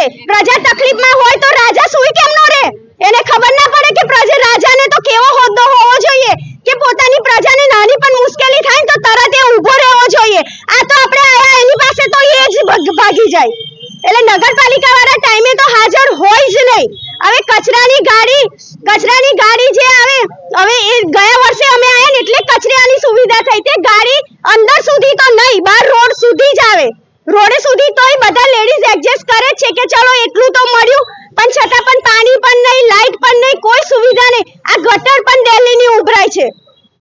છે પ્રજા તકલીફમાં હોય તો રાજા સુઈ કેમ નો રહે એને ખબર ના પડે કે પ્રજા રાજાને તો કેવો હોદ્દો હોવો જોઈએ. કે પોતાની પ્રજાને નાની પણ મુશ્કેલી થાય તો તરત એ ઊભો રહેવો જોઈએ. આ તો આપણે આયા એની પાસે તો એ જ ભાગી જાય. એટલે નગરપાલિકા વાળા ટાઈમે તો હાજર હોય જ નહીં. હવે કચરાની ગાડી કચરાની ગાડી જે આવે, હવે એ ગયા વર્ષે અમે આવ્યા એટલે કચરાની સુવિધા થઈ. તે ગાડી અંદર સુધી તો નહીં, બહાર રોડ સુધી જ આવે. રોડે સુધી તોય બધા લેડીઝ એડજસ્ટ કરે হয়েছে